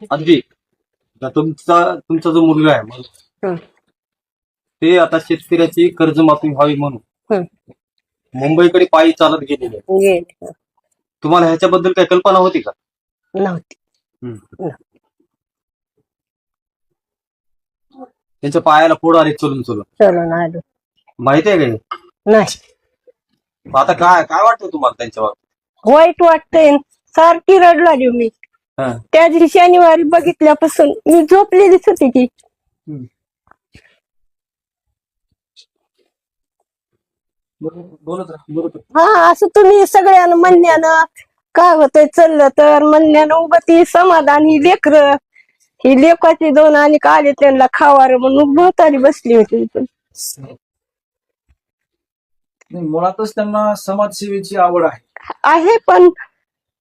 आजी तुमचा तुमचा जो मुलगा आहे मग. ते आता शेतकऱ्याची कर्जमाफी व्हावी म्हणून. मुंबईकडे पायी चालत गेलेले तुम्हाला ह्याच्याबद्दल काही कल्पना होती का? नव्हती. त्यांच्या पायाला फोड आले चलून चलून. चलून आलो. माहिती आहे का? नाही. आता काय काय वाटतं तुम्हाला त्यांच्या बाबतीत वाईट वाटतंय. सारखी रडला मी. त्या दिवशी शनिवारी बघितल्यापासून मी झोपलेलीच होती की बोलत राहा बोलत हा असं तुम्ही सगळ्यांना म्हणण्यानं काय होतंय चाललं तर म्हणण्यानं उभं ती समाधान ही लेकर ही लेकाची दोन आणि आले त्यांना खावार म्हणून भोवताली बसली होती इथून. नाही, मुळातच त्यांना समाजसेवेची आवड आहे. आहे पण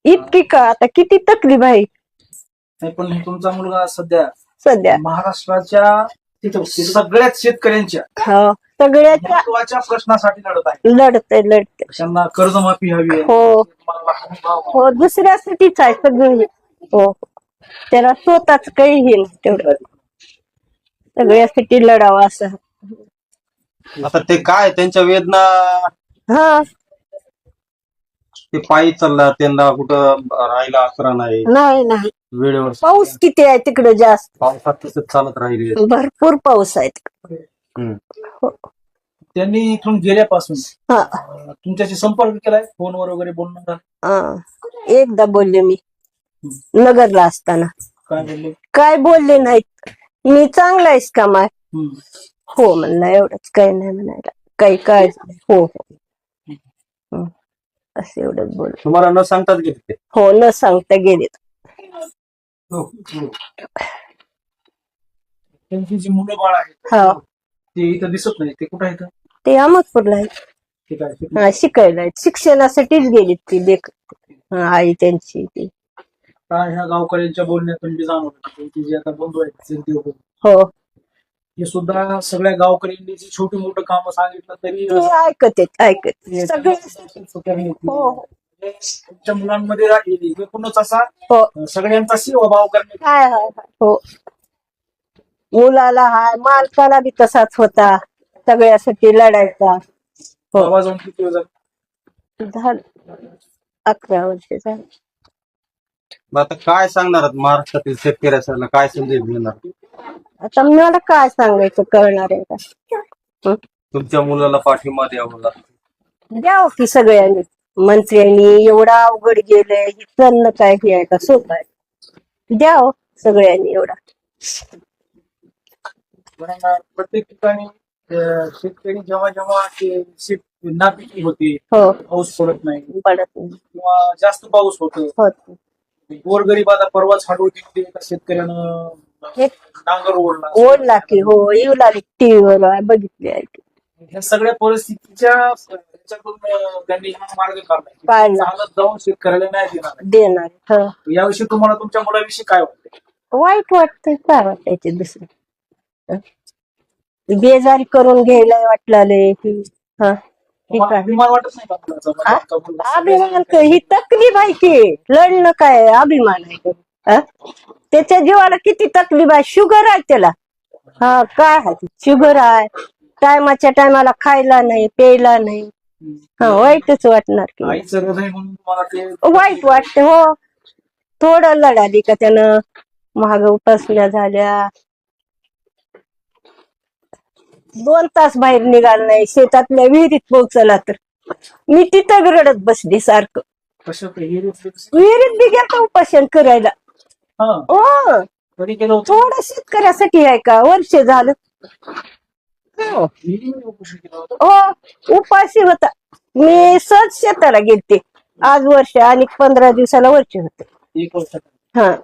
इतकी का? आता किती तकलीफ आहे नाही, पण हे तुमचा मुलगा सध्या सध्या. महाराष्ट्राच्या तिथं सगळ्याच शेतकऱ्यांच्या हो सगळ्याच्या महत्त्वाच्या प्रश्नासाठी लढत आहे. लढतय लढतय. त्यांना कर्जमाफी हवी आहे. हो. तुम्हाला हवा. हो दुसऱ्यासाठीच आहे सगळं. हो. त्याला स्वतःच काही हे नाही तेवढं. सगळ्यासाठी लढावं असं. आता ते काय त्यांच्या वेदना हा. ते पायी चालला त्यांना कुठं राहायला आसरा नाही. नाही नाही. वेळेवर पाऊस किती आहे तिकडे जास्त? पावसात तसंच चालत राहिले. भरपूर पाऊस आहे तिकडे. हम्म. त्यांनी इथून गेल्यापासून हा. अं, तुमच्याशी संपर्क केलाय? फोनवर वगैरे बोलणं झालं? हा. एकदा बोलले मी. नगरला असताना. काय बोलले? काय बोलले नाहीत. मी चांगला आहेस का माय? हम्म. हो म्हणलं एवढंच. काही नाही म्हणायला. काही काय हो हो. हं. असं एवढंच बोल. तुम्हाला न सांगताच गेले ते. हो न सांगता गेले त्यांची जी मुलं बाळ आहेत हा. ते इथं दिसत नाही. ते कुठं आहेत? ते अहमदपूरला आहे ते काय हा, शिकायला आहेत. शिक्षणासाठीच गेली ती हा, आई त्यांची ती. काय ह्या गावकऱ्यांच्या बोलण्यातून ते जे आता बंधू आहेत बंधू, हो. हे सुद्धा सगळ्या गावकऱ्यांनी जी छोटी मोठी कामं सांगितलं तरी ते ऐकत आहेत ऐकत आहेत. सगळे सगळे हो. तुमच्या मुलांमध्ये राहिलेली एकूणच असा हो. अं, सगळ्यांचा सेवाभाव करणे हाय हाय हाय. हो. मुलाला हाय मालकाला बी तसाच होता. सगळ्यासाठी लढायचा. हो. बाबा जाऊन किती दिवस झाले? झालं. अकरा वर्ष झालं. मग आता काय सांगणार आहात महाराष्ट्रातील शेतकऱ्याला काय संदेश देणार? आता मला काय सांगायचं कळणार आहे का? हं? तुमच्या मुलाला पाठिंबा द्यावा द्यावं की सगळ्यांनी. मंत्र्यांनी एवढा अवघड गेलंय हे चालणं काय हे आहे का? सोपं आहे. द्यावं सगळ्यांनी एवढा. पण प्रत्येक ठिकाणी शेतकरी जेव्हा जेव्हा नापिकी होते हो. पाऊस पडत नाही. किंवा जास्त पाऊस होतो. होत गोरगरीबाला परवाच हाडून दिली एका शेतकऱ्यानं एक डांगर ओढला ओढला की हो येऊ लागली टीव्हीवर बघितली आहे ती. ह्या सगळ्या परिस्थितीच्या ह्याच्यातून त्यांनी हा मार्ग काढला काढला. चालत जाऊन शेतकऱ्याला न्याय देणार. देणार हं. याविषयी तुम्हाला तुमच्या मुलाविषयी काय वाटतं वाईट वाटतंय काय वाटायचे दुसरं हं? बेजारी करून घ्यायला वाटलं की हा हे तुम्हाला काय अभिमान वाटत नाही का मुलाचा? हा? माझा मुलगा अभिमान क- ही तकलीफ आहे की लढणं काय? अभिमान आहे? हा? त्याच्या जीवाला किती तकलीफ आहे? शुगर आहे त्याला. हा काय आहे? शुगर आहे. टायमाच्या टायमाला खायला नाही प्यायला नाही. हा वाईटच वाटणार की. आईचं हृदय म्हणून तुम्हाला ते वाईट वाटते हो. थोडं लढाली का त्यानं? महाग उपासण्या झाल्या. दोन तास बाहेर निघाल नाही. शेतातल्या विहिरीत पोहोचला तर. मी तिथं रडत बसली सारखं. कसं ते? विहिरीत बी गेलं उपासन करायला. हा. होतं. थोडं शेतकऱ्यासाठी आहे का? वर्ष झालं. हो. हिरीमध्ये उपोषण केलं होतं. हो उपाशी होता. मी सहज शेताला गेलते. आज वर्ष आणि पंधरा दिवसाला वर्ष होते. एक वर्ष. हा.